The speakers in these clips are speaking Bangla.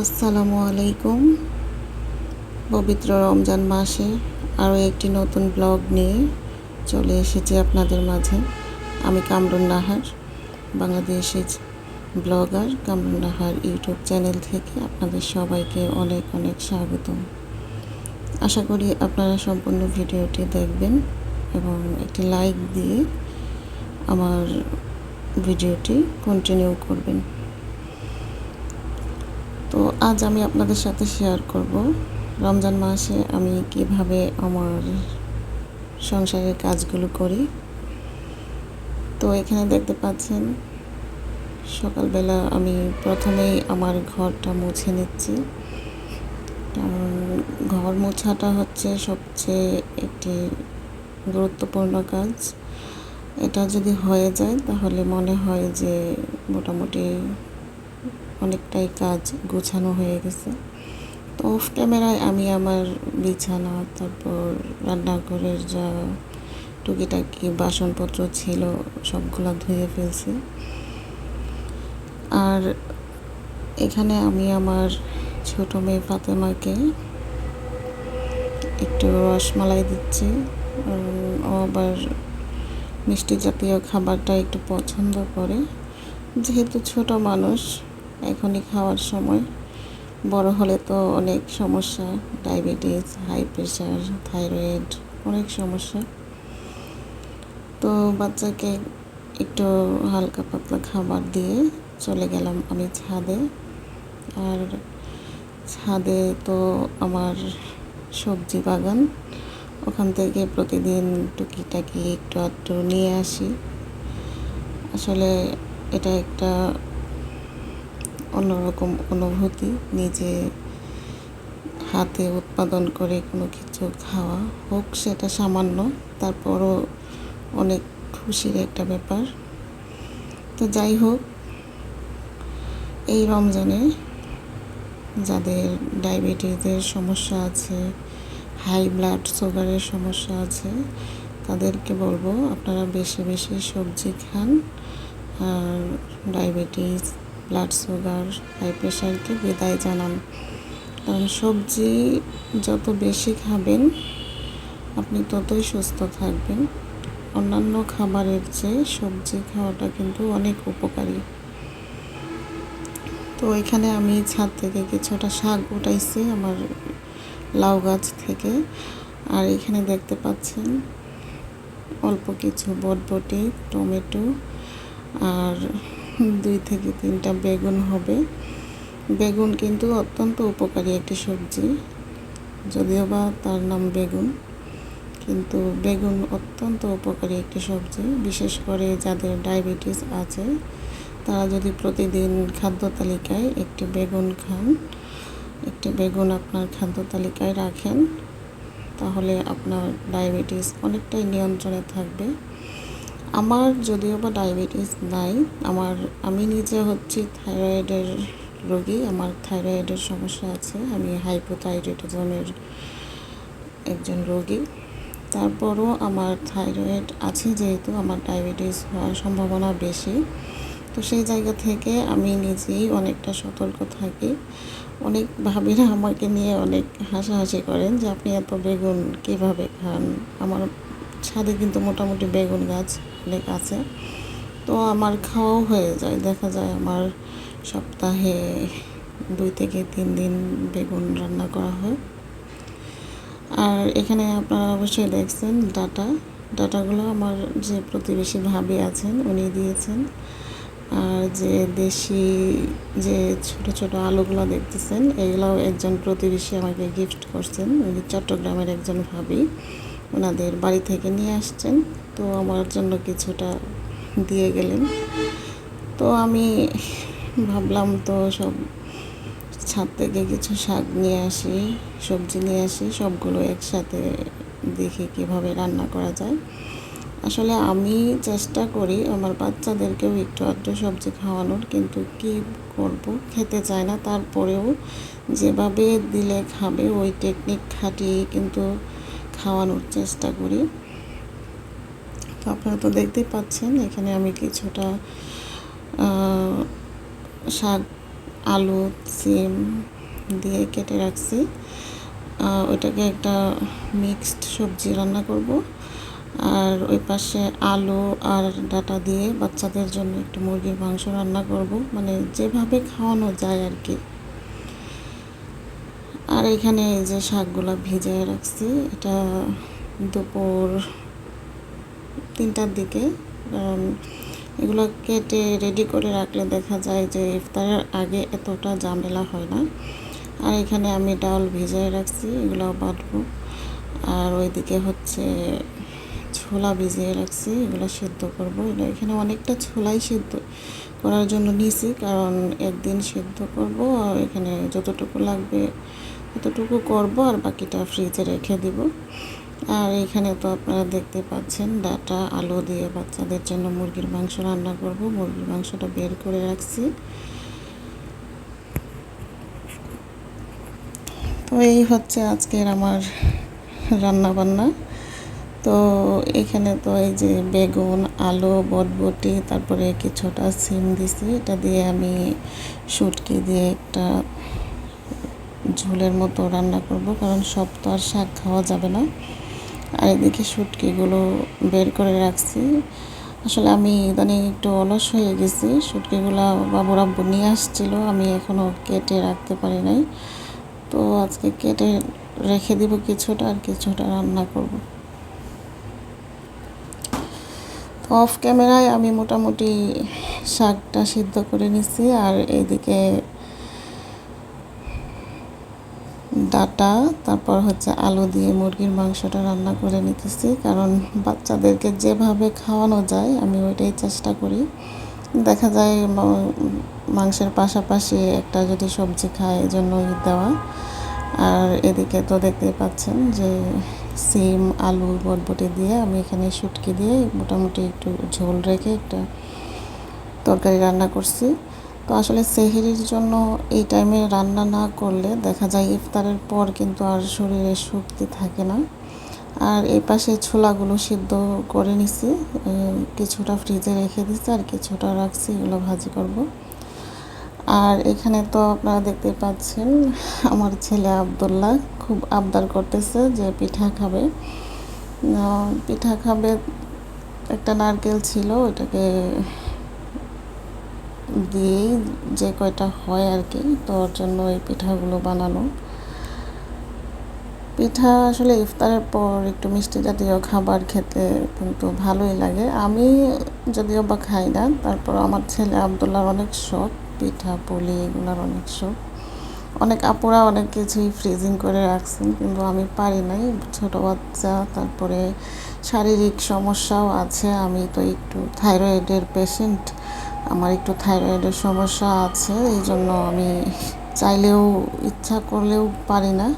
আসসালামু আলাইকুম। পবিত্র রমজান মাসে আরও একটি নতুন ব্লগ নিয়ে চলে এসেছি আপনাদের মাঝে। আমি কামরুন নাহার, বাংলাদেশের blogger Kamrun Nahar YouTube channel থেকে আপনাদের সবাইকে অনেক অনেক স্বাগতম। আশা করি আপনারা সম্পূর্ণ ভিডিওটি দেখবেন এবং একটি লাইক দিয়ে আমার ভিডিওটি কন্টিনিউ করবেন। তো আজ আমি আপনাদের সাথে শেয়ার করব রমজান মাসে আমি কীভাবে আমার সংসারের কাজগুলো করি। তো এখানে দেখতে পাচ্ছেন, সকালবেলা আমি প্রথমেই আমার ঘরটা মুছে নিচ্ছি। কারণ ঘর মোছাটা হচ্ছে সবচেয়ে একটি গুরুত্বপূর্ণ কাজ। এটা যদি হয়ে যায় তাহলে মনে হয় যে মোটামুটি অনেকটাই কাজ গোছানো হয়ে গেছে। তো অফ ক্যামেরায় আমি আমার বিছানা, তারপর রান্নাঘরের যা টুকিটাকি বাসনপত্র ছিল, সবগুলো ধুয়ে ফেলছি। আর এখানে আমি আমার ছোট মেয়ে ফাতেমাকে একটু রসমালাই দিচ্ছি। ও আবার মিষ্টি জাতীয় খাবারটা একটু পছন্দ করে। যেহেতু ছোট মানুষ এখনই খাওয়ার সময়। বড় হলে তো অনেক সমস্যা, ডায়াবেটিস, হাই প্রেশার, থাইরয়েড, অনেক সমস্যা। তো বাচ্চাকে একটু হালকা পাতলা খাবার দিয়ে চলে গেলাম আমি ছাদে। আর ছাদে তো আমার সবজি বাগান, ওখান থেকে প্রতিদিন টুকিটাকি একটু আধটু নিয়ে আসি। আসলে এটা একটা অন্যরকম অনুভূতি, নিজে হাতে উৎপাদন করে কোনো কিছু খাওয়া হোক সেটা সামান্য, তারপরও অনেক খুশির একটা ব্যাপার। তো যাই হোক, এই রমজানে যাদের ডায়াবেটিসের সমস্যা আছে, হাই ব্লাড সুগারের সমস্যা আছে, তাদেরকে বলব আপনারা বেশি বেশি সবজি খান আর ডায়াবেটিস ব্লাড সুগার হাই প্রেশারকে বিদায় জানান। কারণ সবজি যত বেশি খাবেন, আপনি ততই সুস্থ থাকবেন। অন্যান্য খাবারের চেয়ে সবজি খাওয়াটা কিন্তু অনেক উপকারী। তো এখানে আমি ছাদ থেকে কিছুটা শাক উঠাইছি আমার লাউ গাছ থেকে। আর এখানে দেখতে পাচ্ছেন অল্প কিছু বটবটি, টমেটো আর দুই থেকে তিনটা বেগুন হবে। বেগুন কিন্তু অত্যন্ত উপকারী একটি সবজি। যদিও বা তার নাম বেগুন, কিন্তু বেগুন অত্যন্ত উপকারী একটি সবজি। বিশেষ করে যাদের ডায়াবেটিস আছে, তারা যদি প্রতিদিন খাদ্য তালিকায় একটি বেগুন খান, একটি বেগুন আপনার খাদ্য তালিকায় রাখেন, তাহলে আপনার ডায়াবেটিস অনেকটাই নিয়ন্ত্রণে থাকবে। আমার যদিও বা ডায়াবেটিস নাই, আমার, আমি নিজে হচ্ছি থাইরয়েডের রোগী, আমার থাইরয়েডের সমস্যা আছে, আমি হাইপোথাইরয়েডিজমের একজন রোগী। তারপরও আমার থাইরয়েড আছে যেহেতু, আমার ডায়াবেটিস হওয়ার সম্ভাবনা বেশি। তো সেই জায়গা থেকে আমি নিজেই অনেকটা সতর্ক থাকি। অনেক ভাবিরা আমাকে নিয়ে অনেক হাসাহাসি করেন যে, আপনি এত বেগুন কীভাবে খান? আমার ছাদে কিন্তু মোটামুটি বেগুন গাছ। অনেক আছে। তো আমার খাওয়াও হয়ে যায়। দেখা যায় আমার সপ্তাহে দুই থেকে তিন দিন বেগুন রান্না করা হয়। আর এখানে আপনারা অবশ্যই দেখছেন ডাটা। ডাটাগুলো আমার যে প্রতিবেশী ভাবি আছেন, উনি দিয়েছেন। আর যে দেশি, যে ছোট ছোট আলুগুলো দেখতেছেন, এগুলোও একজন প্রতিবেশী আমাকে গিফট করছেন। উনি চট্টগ্রামের একজন ভাবি। ওনাদের বাড়ি থেকে নিয়ে আসছেন। তো আমার জন্য কিছুটা দিয়ে গেলেন। তো আমি ভাবলাম তো সব ছাদ থেকে কিছু শাক নিয়ে আসি, সবজি নিয়ে আসি, সবগুলো একসাথে দেখি কীভাবে রান্না করা যায়। আসলে আমি চেষ্টা করি আমার বাচ্চাদেরকেও একটু আধটু সবজি খাওয়ানোর, কিন্তু কি করব খেতে চায় না। তারপরেও যেভাবে দিলে খাবে ওই টেকনিক খাটিয়ে কিন্তু খাওয়ানোর চেষ্টা করি। তো আপনারা তো দেখতেই পাচ্ছেন, এখানে আমি কিছুটা শাক, আলু, সিম দিয়ে কেটে রাখছি। ওইটাকে একটা মিক্সড সবজি রান্না করব। আর ওই পাশে আলু আর ডাটা দিয়ে বাচ্চাদের জন্য একটু মুরগির মাংস রান্না করব মানে যেভাবে খাওয়ানো যায় আর কি। আর এখানে যে শাকগুলো ভিজিয়ে রাখছি, এটা দুপুর তিনটার দিকে। কারণ এগুলো কেটে রেডি করে রাখলে দেখা যায় যে ইফতারের আগে এতটা ঝামেলা হয় না। আর এখানে আমি ডাল ভিজিয়ে রাখছি, এগুলো বাটবো। আর ওইদিকে হচ্ছে ছোলা ভিজিয়ে রাখছি, এগুলো সেদ্ধ করব। এটা এখানে অনেকটা ছোলাই সেদ্ধ করার জন্য নিয়েছি কারণ একদিন সেদ্ধ করব, আর এখানে যতটুকু লাগবে ততটুকু করব, আর বাকিটা ফ্রিজে রেখে দিব। আর এখানে তো আপনারা দেখতে পাচ্ছেন, ডাটা, আলু দিয়ে বাচ্চাদের জন্য মুরগির মাংস রান্না করব। মুরগির মাংসটা বের করে রাখছি। তো এই হচ্ছে আজকের আমার রান্না বান্না তো এখানে তো এই যে বেগুন, আলু, বটবটি, তারপরে কিছুটা সিম দিছি, এটা দিয়ে আমি শুটকি দিয়ে একটা ঝোলের মতো রান্না করব, কারণ সব তো আর শাক খাওয়া যাবে না। আর এদিকে শুটকিগুলো বের করে রাখছি। আসলে আমি ইদানিং একটু অলস হয়ে গেছি। শুটকিগুলো বাবুর নিয়ে আসছিল, আমি এখনও কেটে রাখতে পারি নাই। তো আজকে কেটে রেখে দিব কিছুটা আর কিছুটা রান্না করব। তো অফ ক্যামেরায় আমি মোটামুটি শাকটা সিদ্ধ করে নিছি আর এইদিকে ডাটা, তারপর হচ্ছে আলু দিয়ে মুরগির মাংসটা রান্না করে নিতেছি। কারণ বাচ্চাদেরকে যেভাবে খাওয়ানো যায়, আমি ওইটাই চেষ্টা করি। দেখা যায় মাংসের পাশাপাশি একটা যদি সবজি খায়, এই জন্যই দেওয়া। আর এদিকে তো দেখতে পাচ্ছেন যে সিম, আলু, বটবটি দিয়ে আমি এখানে শুটকি দিয়ে মোটামুটি একটু ঝোল রেখে একটা তরকারি রান্না করছি। তো আসলে সেহেরির জন্য এই টাইমে রান্না না করলে দেখা যায় ইফতারের পর কিন্তু আর শরীরে শক্তি থাকে না। আর এই পাশে ছোলাগুলো সিদ্ধ করে নিছি কিছুটা ফ্রিজে রেখে দিচ্ছি আর কিছুটা রাখছি, এগুলো ভাজি করব। আর এখানে তো আপনারা দেখতে পাচ্ছেন, আমার ছেলে আবদুল্লাহ খুব আবদার করতেছে যে পিঠা খাবে। পিঠা খাবে, একটা নারকেল ছিল, ওইটাকে দিয়েই যে কয়টা হয় আর কি, তো ওর জন্য এই পিঠাগুলো বানানো। পিঠা আসলে ইফতারের পর একটু মিষ্টি জাতীয় খাবার খেতে কিন্তু ভালোই লাগে। আমি যদিও বা খাই না তারপর আমার ছেলে আবদুল্লার অনেক শখ, পিঠা, পুলি এগুলোর অনেক শখ। অনেক আপুরা অনেক কিছুই ফ্রিজিং করে রাখছেন, কিন্তু আমি পারি নাই। ছোটো বাচ্চা, তারপরে শারীরিক সমস্যাও আছে, আমি তো একটু থাইরয়েডের পেশেন্ট আমার একটু থাইরয়েডের সমস্যা আছে, এই জন্য আমি চাইলেও ইচ্ছা করলেও পারি না।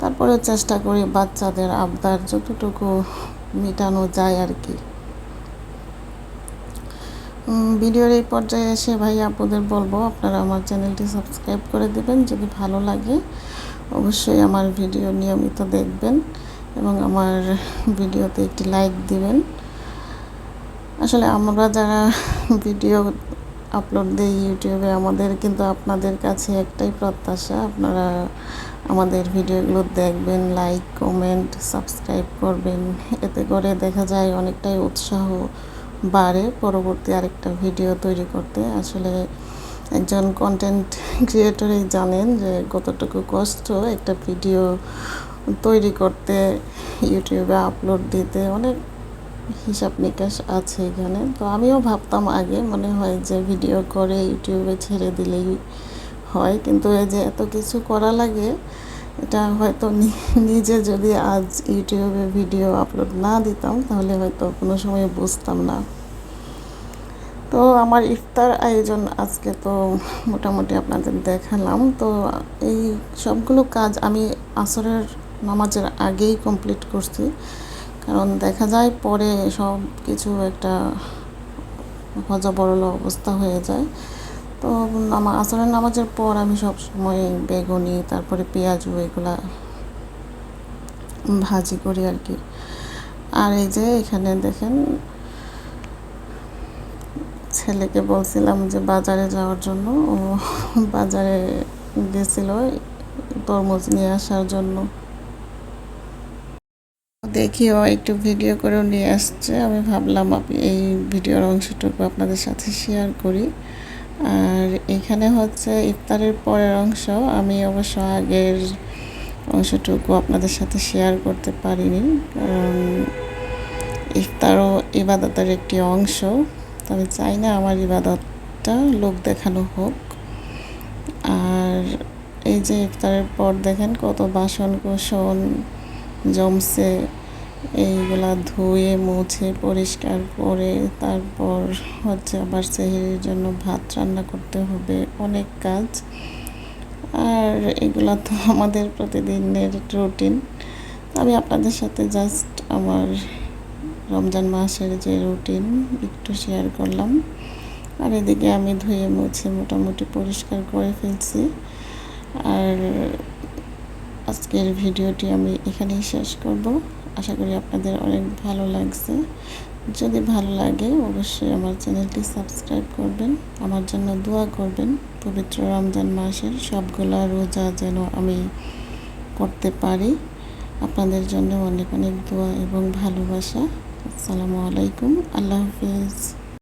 তারপরে চেষ্টা করি বাচ্চাদের আবদার যতটুকু মেটানো যায় আর কি। ভিডিওর এই পর্যায়ে এসে ভাই আপুদের বলব, আপনারা আমার চ্যানেলটি সাবস্ক্রাইব করে দেবেন, যদি ভালো লাগে অবশ্যই আমার ভিডিও নিয়মিত দেখবেন এবং আমার ভিডিওতে একটি লাইক দিবেন। আসলে আমরা যারা ভিডিও আপলোড দিই ইউটিউবে, আমাদের কিন্তু আপনাদের কাছে একটাই প্রত্যাশা। আপনারা আমাদের ভিডিওগুলো দেখবেন লাইক কমেন্ট সাবস্ক্রাইব করবেন। এতে করে দেখা যায় অনেকটাই উৎসাহ বাড়ে পরবর্তী আরেকটা ভিডিও তৈরি করতে। আসলে একজন কন্টেন্ট ক্রিয়েটরই জানেন যে কতটুকু কষ্ট একটা ভিডিও তৈরি করতে ইউটিউবে আপলোড দিতে। অনেক হিসাব নিকাশ আছে এখানে। তো আমিও ভাবতাম আগে, মনে হয় যে ভিডিও করে ইউটিউবে ছেড়ে দিলেই হয়। কিন্তু এই যে এত কিছু করা লাগে, এটা হয়তো নিজে যদি আজ ইউটিউবে ভিডিও আপলোড না দিতাম, তাহলে হয়তো কোনো সময় বুঝতাম না। তো আমার ইফতার আয়োজন আজকে তো মোটামুটি আপনাদের দেখালাম। তো এই সবগুলো কাজ আমি আসরের নামাজের আগেই কমপ্লিট করছি। কারণ দেখা যায় পরে সব কিছু একটা হজবরল অবস্থা হয়ে যায়। তো আমার আসরের নামাজের পর আমি সব সময় বেগুনি, তারপরে পেঁয়াজু এগুলা ভাজি করি আর কি। আর এই যে এখানে দেখেন, ছেলেকে বলছিলাম যে বাজারে যাওয়ার জন্য, ও বাজারে গেছিল তরমুজ নিয়ে আসার জন্য। দেখি ও একটু ভিডিও করেও নিয়ে আসছে। আমি ভাবলাম এই ভিডিওর অংশটুকু আপনাদের সাথে শেয়ার করি। আর এখানে হচ্ছে ইফতারের পরের অংশ। আমি অবশ্য আগের অংশটুকু আপনাদের সাথে শেয়ার করতে পারিনি। কারণ ইফতারও ইবাদতের একটি অংশ। তবে চাই না আমার ইবাদতটা লোক দেখানো হোক। আর এই যে ইফতারের পর দেখেন কত বাসন কোসন জমছে। এইগুলা ধুয়ে, মুছে, পরিষ্কার করে, তারপর হচ্ছে আবার সেহেরির জন্য ভাত রান্না করতে হবে, অনেক কাজ। আর এগুলা তো আমাদের প্রতিদিনের রুটিন। আমি আপনাদের সাথে জাস্ট আমার রমজান মাসের যে রুটিন, একটু শেয়ার করলাম। আর এদিকে আমি ধুয়ে, মুছে মোটামুটি পরিষ্কার করে ফেলছি। আর আজকের ভিডিওটি আমি এখানেই শেষ করব। আশা করি আপনাদের অনেক ভালো লাগছে। যদি ভালো লাগে, অবশ্যই আমার চ্যানেলটি সাবস্ক্রাইব করবেন। আমার জন্য দোয়া করবেন, পবিত্র রমজান মাসের সবগুলো রোজা যেন আমি করতে পারি। আপনাদের জন্য অনেক অনেক দোয়া এবং ভালোবাসা। আসসালামু আলাইকুম, আল্লাহ হাফিজ।